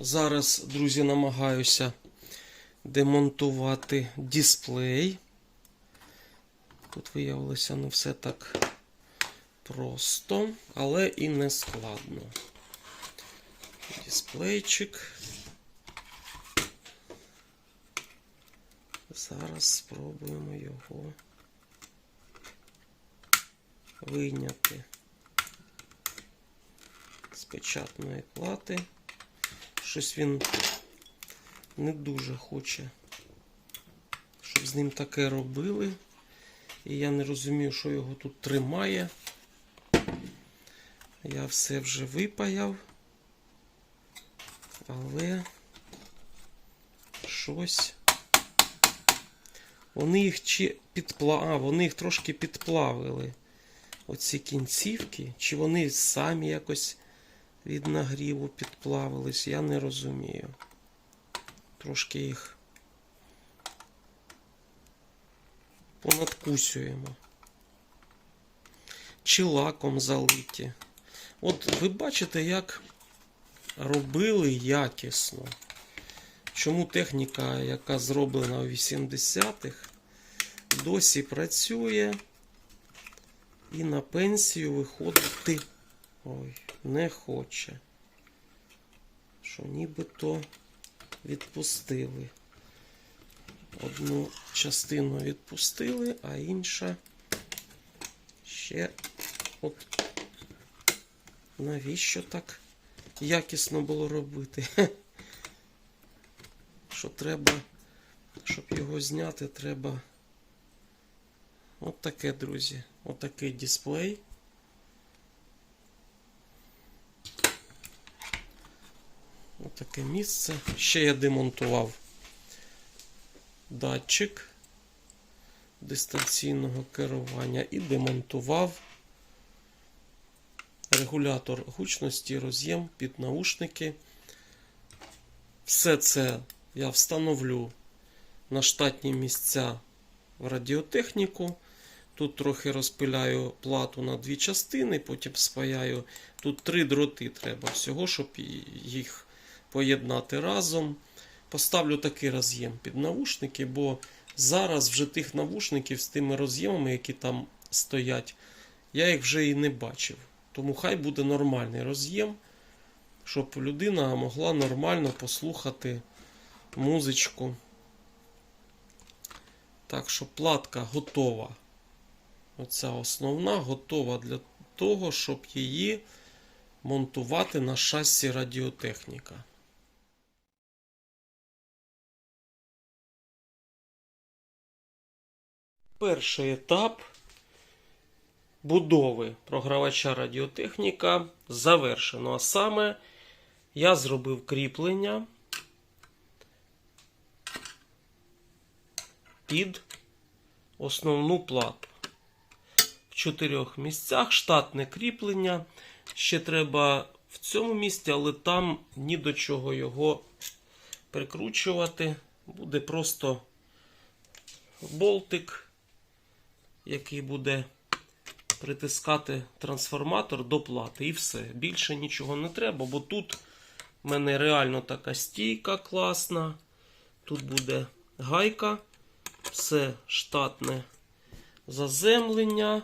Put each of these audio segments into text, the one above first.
Зараз, друзі, намагаюся демонтувати дисплей. Тут виявилося не все так просто, але і не складно. Дисплейчик. Зараз спробуємо його вийняти з печатної плати. Щось він не дуже хоче, щоб з ним таке робили. І я не розумію, що його тут тримає. Я все вже випаяв. Але щось. Вони їх чи підпла... а, вони їх трошки підплавили. Оці кінцівки. Чи вони самі якось від нагріву підплавились, я не розумію. Трошки їх понадкусюємо. Чи лаком залиті. От ви бачите, як робили якісно. Чому техніка, яка зроблена у 80-х, досі працює і на пенсію виходити ой, не хоче. Що нібито відпустили. Одну частину відпустили, а інша ще от навіщо так якісно було робити? Що треба, щоб його зняти, треба от таке, друзі. От такий дисплей. Таке місце. Ще я демонтував датчик дистанційного керування і демонтував регулятор гучності, роз'єм під наушники. Все це я встановлю на штатні місця в радіотехніку. Тут трохи розпиляю плату на дві частини, потім спаяю. Тут три дроти треба всього, щоб їх поєднати разом. Поставлю такий роз'єм під навушники, бо зараз вже тих навушників з тими роз'ємами, які там стоять, я їх вже і не бачив. Тому хай буде нормальний роз'єм, щоб людина могла нормально послухати музичку. Так що платка готова. Оця основна готова для того, щоб її монтувати на шасі радіотехніка. Перший етап будови програвача радіотехніка завершено. А саме я зробив кріплення під основну плату. В чотирьох місцях штатне кріплення. Ще треба в цьому місці, але там ні до чого його прикручувати. Буде просто болтик, який буде притискати трансформатор до плати. І все. Більше нічого не треба, бо тут в мене реально така стійка класна. Тут буде гайка, все штатне заземлення.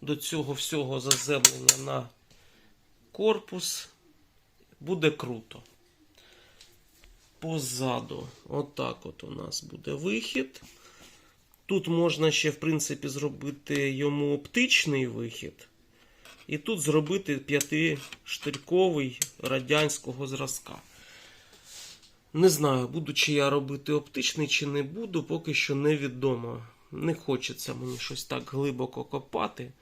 До цього всього заземлення на корпус. Буде круто. Позаду, отак от у нас буде вихід. Тут можна ще, в принципі, зробити йому оптичний вихід. І тут зробити п'ятиштирьковий радянського зразка. Не знаю, буду чи я робити оптичний, чи не буду, поки що невідомо. Не хочеться мені щось так глибоко копати.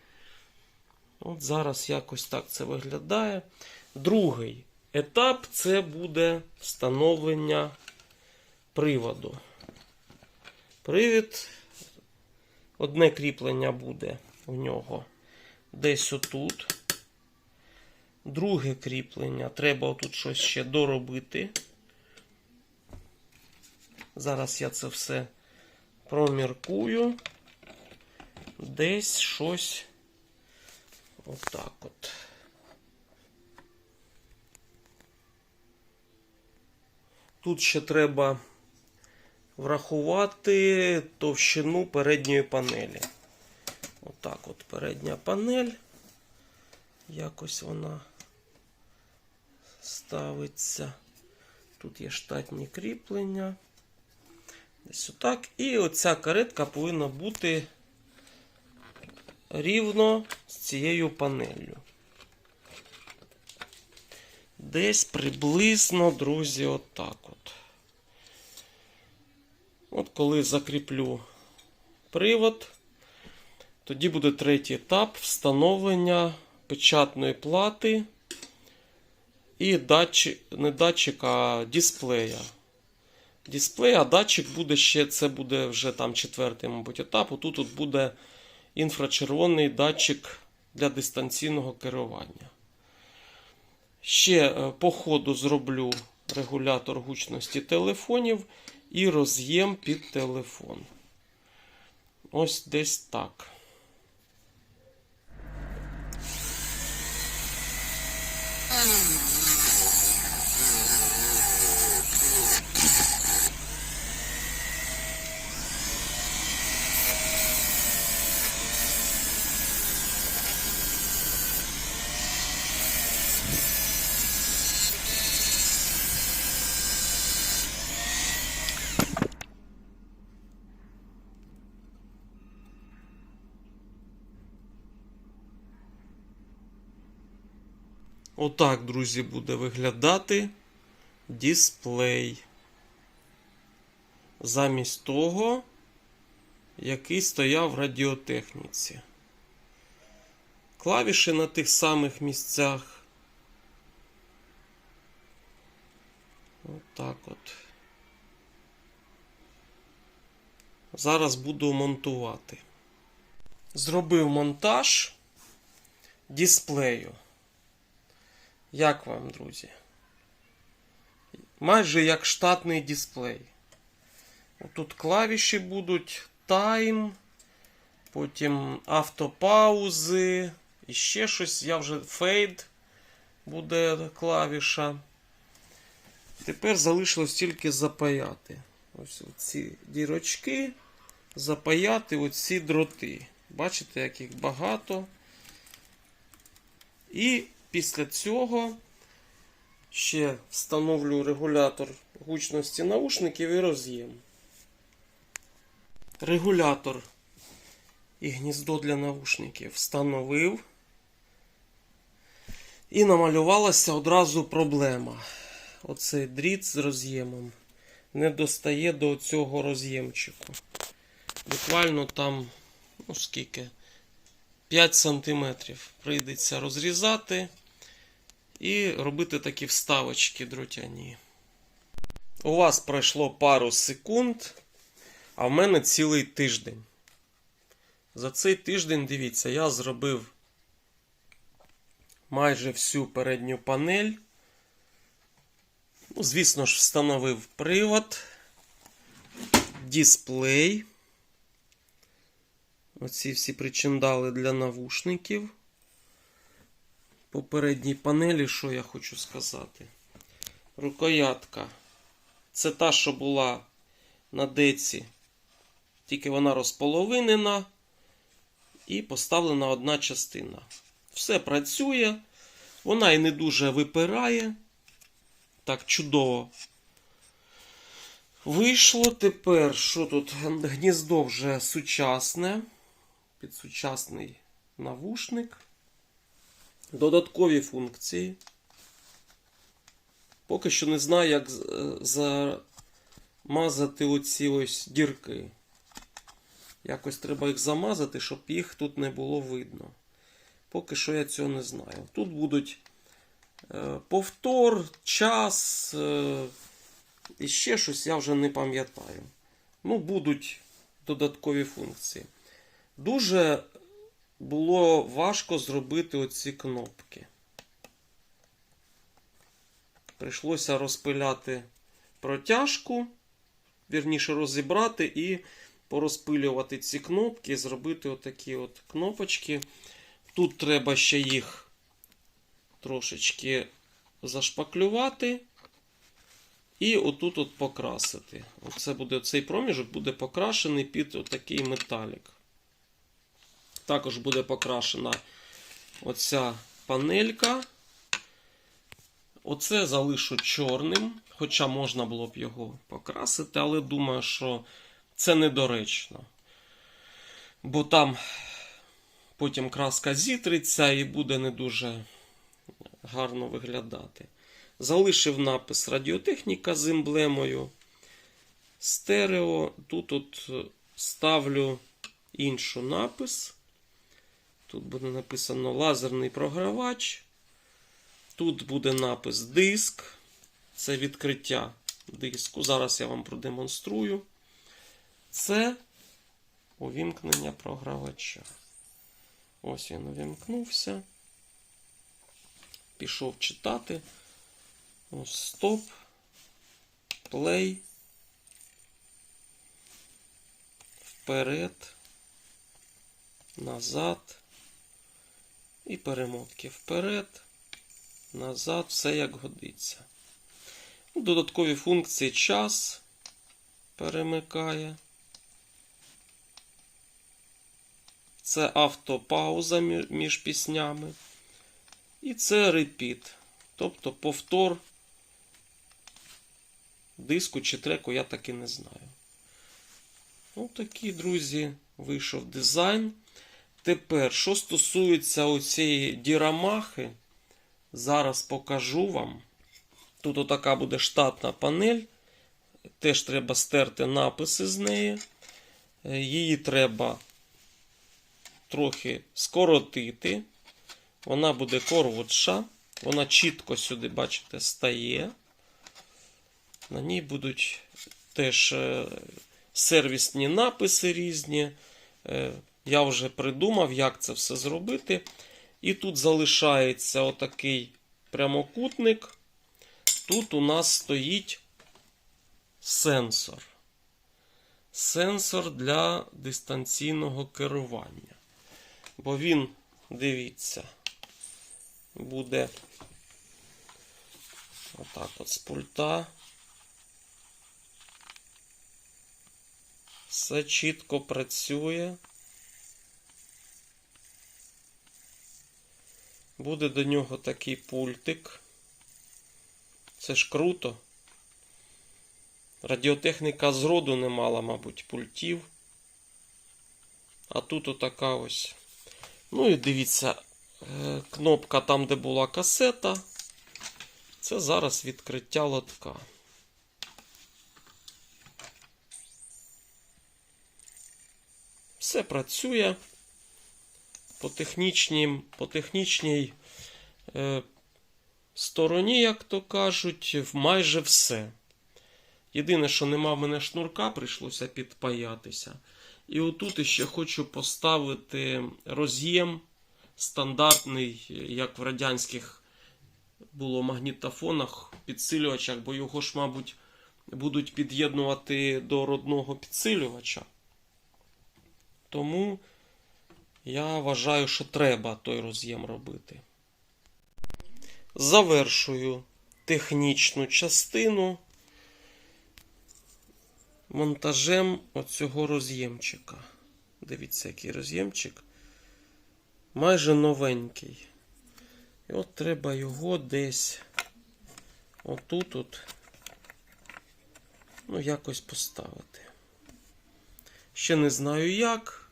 От зараз якось так це виглядає. Другий етап це буде встановлення приводу. Привід. Одне кріплення буде у нього десь отут. Друге кріплення треба отут щось ще доробити. Зараз я це все проміркую. Десь щось отак от. Тут ще треба врахувати товщину передньої панелі. Отак от передня панель. Якось вона ставиться. Тут є штатні кріплення. Десь отак. І оця каретка повинна бути рівно з цією панеллю. Десь приблизно, друзі, отак от. От коли закріплю привод, тоді буде третій етап встановлення печатної плати і датчик, не датчик, а дисплея. Дисплей, а датчик буде ще, це буде вже там четвертий, мабуть, етап. Тут тут буде інфрачервоний датчик для дистанційного керування. Ще е, по ходу зроблю регулятор гучності телефонів і роз'єм під телефон. Ось десь так. Отак, друзі, буде виглядати дисплей. Замість того, який стояв в радіотехніці. Клавіші на тих самих місцях. Отак от. Зараз буду монтувати. Зробив монтаж дисплею. Як вам, друзі? Майже як штатний дисплей. Тут клавіші будуть тайм, потім автопаузи, і ще щось. Я вже фейд буде клавіша. Тепер залишилось тільки запаяти. Ось ці дірочки, запаяти оці дроти. Бачите, як їх багато. І Після цього ще встановлю регулятор гучності наушників і роз'єм. Регулятор і гніздо для наушників встановив. І намалювалася одразу проблема. Оцей дріт з роз'ємом не достає до цього роз'ємчику. Буквально там, ну скільки, 5 см прийдеться розрізати і робити такі вставочки дротяні. У вас пройшло пару секунд, а в мене цілий тиждень. За цей тиждень, дивіться, я зробив майже всю передню панель. Ну, Звісно ж, встановив привод, дисплей. Оці всі причиндали для навушників. По передній панелі, що я хочу сказати? Рукоятка. Це та, що була на деці, тільки вона розполовинена і поставлена одна частина. Все працює, вона і не дуже випирає. Так, чудово. Вийшло тепер, що тут? Гніздо вже сучасне. Під сучасний навушник. Додаткові функції. Поки що не знаю, як замазати оці ось дірки. Якось треба їх замазати, щоб їх тут не було видно. Поки що я цього не знаю. Тут будуть е, повтор, час е, і ще щось я вже не пам'ятаю. Ну, будуть додаткові функції. Дуже було важко зробити оці кнопки. Прийшлося розпиляти протяжку, вірніше розібрати і порозпилювати ці кнопки, зробити отакі от кнопочки. Тут треба ще їх трошечки зашпаклювати. І отут от покрасити. Оце буде, цей проміжок буде покрашений під отакий металік. Також буде покрашена оця панелька. Оце залишу чорним, хоча можна було б його покрасити, але думаю, що це недоречно. Бо там потім краска зітриться і буде не дуже гарно виглядати. Залишив напис Радіотехніка з емблемою. Стерео. Тут от ставлю іншу напис. Тут буде написано лазерний програвач. Тут буде напис диск. Це відкриття диску. Зараз я вам продемонструю. Це увімкнення програвача. Ось він увімкнувся. Пішов читати. Стоп. Плей. Вперед. Назад. І перемотки вперед. Назад. Все як годиться. Додаткові функції час перемикає. Це автопауза між піснями. І це репіт. Тобто повтор диску чи треку я таки не знаю. Ну, такий, друзі, вийшов дизайн. Тепер, що стосується оцієї дірамахи, зараз покажу вам. Тут отака буде штатна панель. Теж треба стерти написи з неї. Е, Її треба трохи скоротити. Вона буде коротша. Вона чітко сюди, бачите, стає. На ній будуть теж е, сервісні написи різні. Я вже придумав, як це все зробити. І тут залишається отакий прямокутник. Тут у нас стоїть сенсор. Сенсор для дистанційного керування. Бо він, дивіться, буде отак от з пульта. Все чітко працює. Буде до нього такий пультик. Це ж круто. Радіотехніка зроду не мала, мабуть, пультів. А тут отака ось. Ну і дивіться, е, кнопка там, де була касета. Це зараз відкриття лотка. Все працює по технічній, по технічній е, стороні, як то кажуть, майже все. Єдине, що нема в мене шнурка, прийшлося підпаятися. І отут ще хочу поставити роз'єм стандартний, як в радянських було магнітофонах, підсилювачах, бо його ж, мабуть, будуть під'єднувати до родного підсилювача. Тому я вважаю, що треба той роз'єм робити. Завершую технічну частину монтажем оцього роз'ємчика. Дивіться, який роз'ємчик. Майже новенький. І от треба його десь отут от, ну, якось поставити. Ще не знаю як.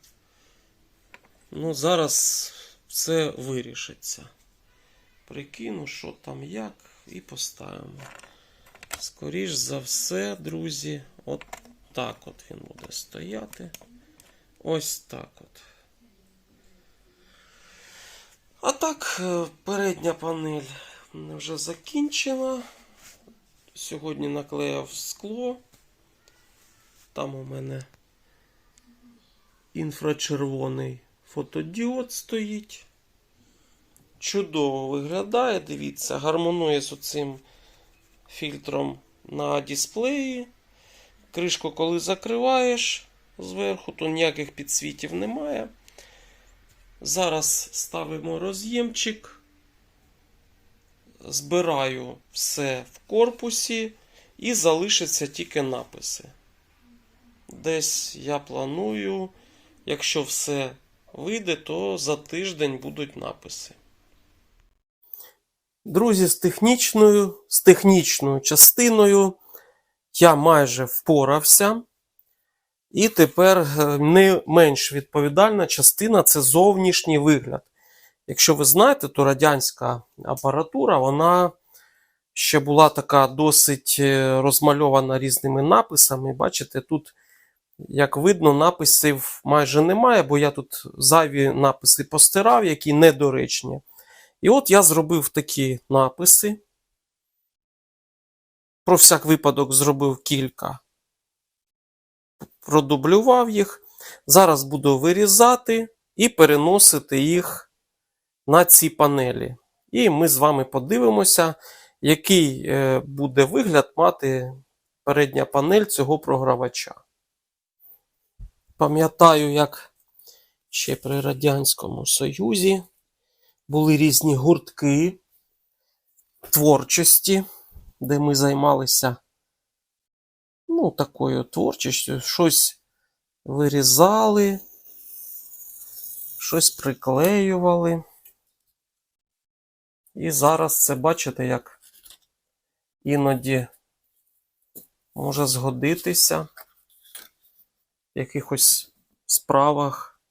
Ну, зараз все вирішиться. Прикину, що там як, і поставимо. Скоріш за все, друзі, от так от він буде стояти. Ось так от. А так, е, передня панель вже закінчена. Сьогодні наклеїв скло. Там у мене інфрачервоний фотодіод стоїть. Чудово виглядає, дивіться, гармонує з оцим фільтром на дисплеї. Кришку, коли закриваєш зверху, то ніяких підсвітів немає. Зараз ставимо роз'ємчик. Збираю все в корпусі І залишаться тільки написи. Десь я планую, якщо все вийде, то за тиждень будуть написи. Друзі, з технічною, з технічною частиною я майже впорався. І тепер е, не менш відповідальна частина це зовнішній вигляд. Якщо ви знаєте, то радянська апаратура, вона ще була така досить е, розмальована різними написами. Бачите, тут, як видно, написів майже немає, бо я тут зайві написи постирав, які недоречні. І от я зробив такі написи. Про всяк випадок зробив кілька. Продублював їх. Зараз буду вирізати і переносити їх на ці панелі. І ми з вами подивимося, який е, буде вигляд мати передня панель цього програвача. Пам'ятаю, як ще при Радянському Союзі були різні гуртки творчості, де ми займалися ну, такою творчістю, щось вирізали, щось приклеювали. І зараз це бачите, як іноді може згодитися якихось справах.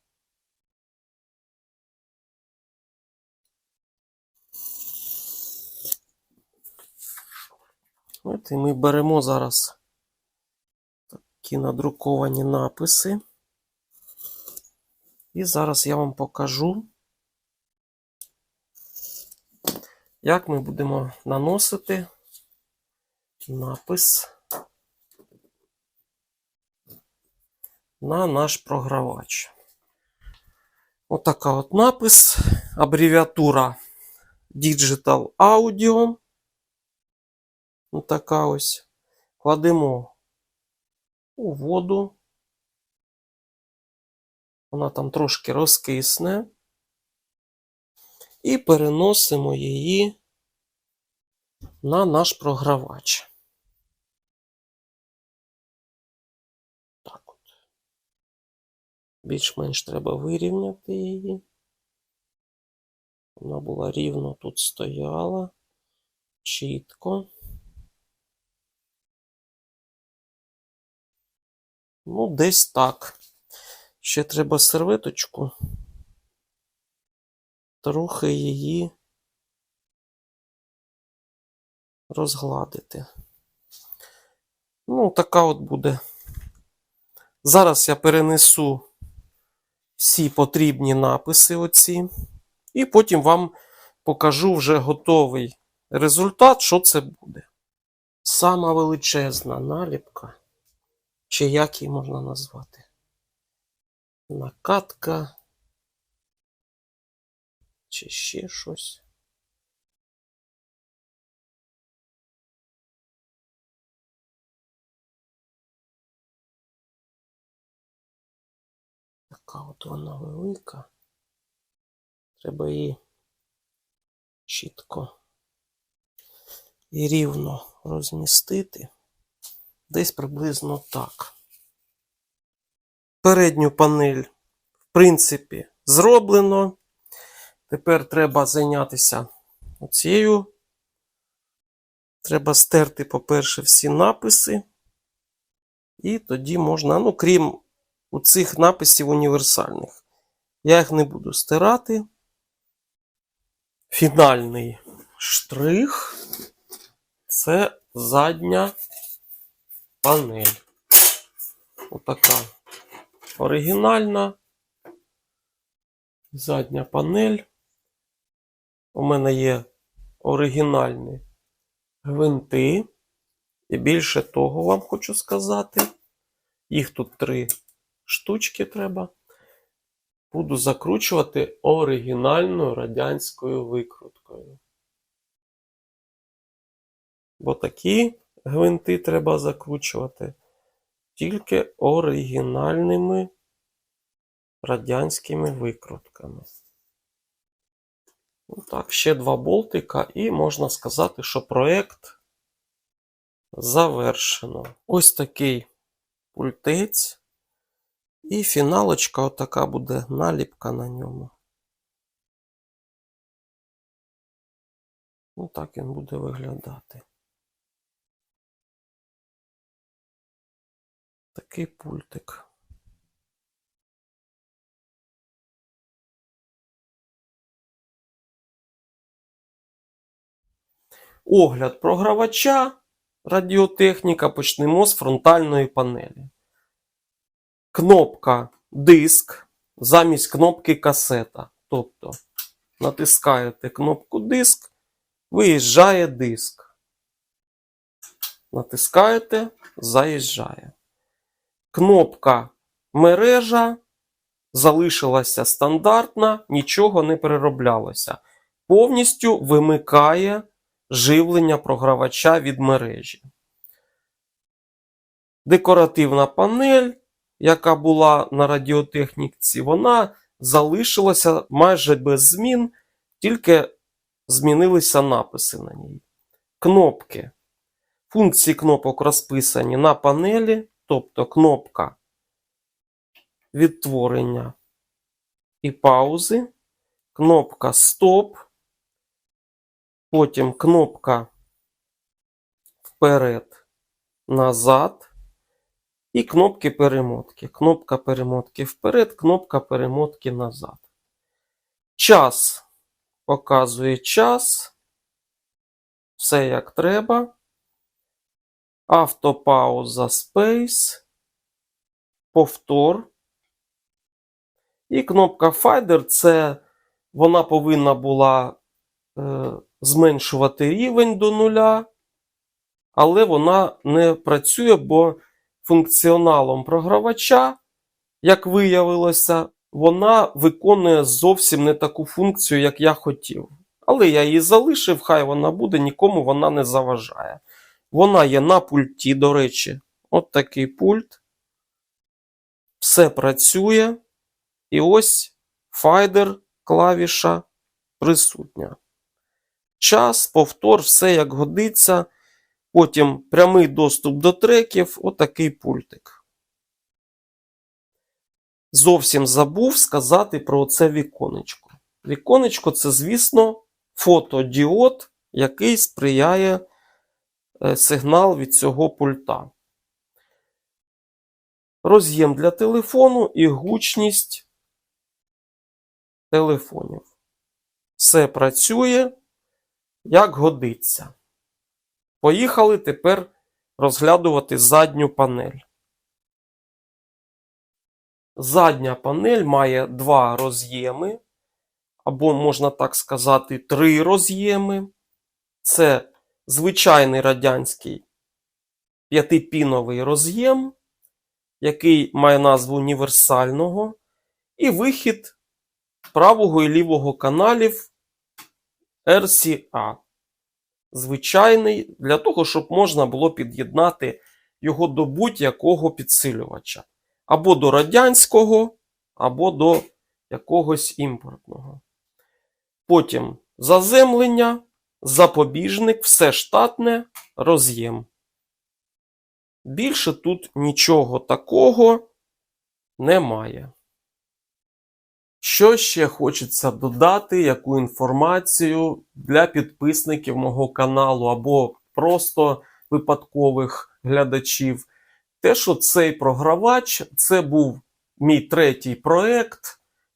От і ми беремо зараз такі надруковані написи. І зараз я вам покажу, як ми будемо наносити напис на наш програвач. Отака от напис, абревіатура Digital Audio. Отака ось. Кладемо у воду. Вона там трошки розкисне. І переносимо її на наш програвач. Так от. Більш-менш треба вирівняти її. Вона була рівно тут стояла, чітко. Ну, десь так. Ще треба серветочку. Трохи її розгладити. Ну, така от буде. Зараз я перенесу всі потрібні написи оці, і потім вам покажу вже готовий результат, що це буде. Сама величезна наліпка, чи як її можна назвати? Накатка. Чи ще щось. Така от вона велика. Треба її чітко і рівно розмістити. Десь приблизно так. Передню панель, в принципі, зроблено. Тепер треба зайнятися оцією. Треба стерти, по-перше, всі написи. І тоді можна, ну, крім у цих написів універсальних. Я їх не буду стирати. Фінальний штрих це задня панель. Отака оригінальна. Задня панель. У мене є оригінальні гвинти. І більше того вам хочу сказати. Їх тут три штучки треба. Буду закручувати оригінальною радянською викруткою. Бо такі гвинти треба закручувати тільки оригінальними радянськими викрутками. Ну так, ще два болтика, і можна сказати, що проєкт завершено. Ось такий пультець. І фіналочка отака буде наліпка на ньому. Ну так він буде виглядати. Такий пультик. Огляд програвача радіотехніка почнемо з фронтальної панелі. Кнопка диск замість кнопки касета. Тобто натискаєте кнопку диск, виїжджає диск. Натискаєте, заїжджає. Кнопка мережа залишилася стандартна, нічого не перероблялося. Повністю вимикає живлення програвача від мережі. Декоративна панель, яка була на радіотехніці, вона залишилася майже без змін, тільки змінилися написи на ній. Кнопки. Функції кнопок розписані на панелі, тобто кнопка відтворення і паузи, кнопка Стоп, потім кнопка вперед, назад і кнопки перемотки. Кнопка перемотки вперед, кнопка перемотки назад. Час показує час. Все як треба. Автопауза Space. Повтор. І кнопка Finder це вона повинна була е, зменшувати рівень до нуля, але вона не працює, бо функціоналом програвача, як виявилося, вона виконує зовсім не таку функцію, як я хотів. Але я її залишив, хай вона буде, нікому вона не заважає. Вона є на пульті, до речі, от такий пульт. Все працює. І ось файдер клавіша присутня. Час, повтор, все як годиться. Потім прямий доступ до треків, отакий пультик. Зовсім забув сказати про це віконечко. Віконечко це, звісно, фотодіод, який сприяє е, сигнал від цього пульта. Роз'єм для телефону і гучність телефонів. Все працює, як годиться. Поїхали тепер розглядувати задню панель. Задня панель має два роз'єми, або, можна так сказати, три роз'єми. Це звичайний радянський п'ятипіновий роз'єм, який має назву універсального, і вихід правого і лівого каналів RCA звичайний, для того, щоб можна було під'єднати його до будь-якого підсилювача. Або до радянського, або до якогось імпортного. Потім заземлення, запобіжник, все штатне, роз'єм. Більше тут нічого такого немає. Що ще хочеться додати, яку інформацію для підписників мого каналу або просто випадкових глядачів? Те, що цей програвач це був мій третій проект,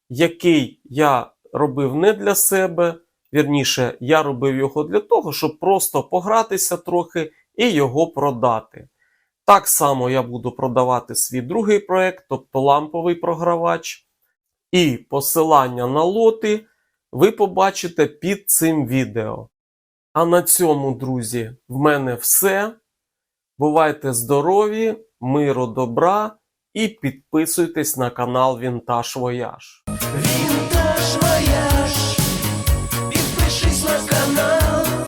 який я робив не для себе. Вірніше, я робив його для того, щоб просто погратися трохи і його продати. Так само я буду продавати свій другий проект, тобто ламповий програвач. І посилання на лоти ви побачите під цим відео. А на цьому, друзі, в мене все. Бувайте здорові, миру, добра і підписуйтесь на канал Вінтаж Вояж.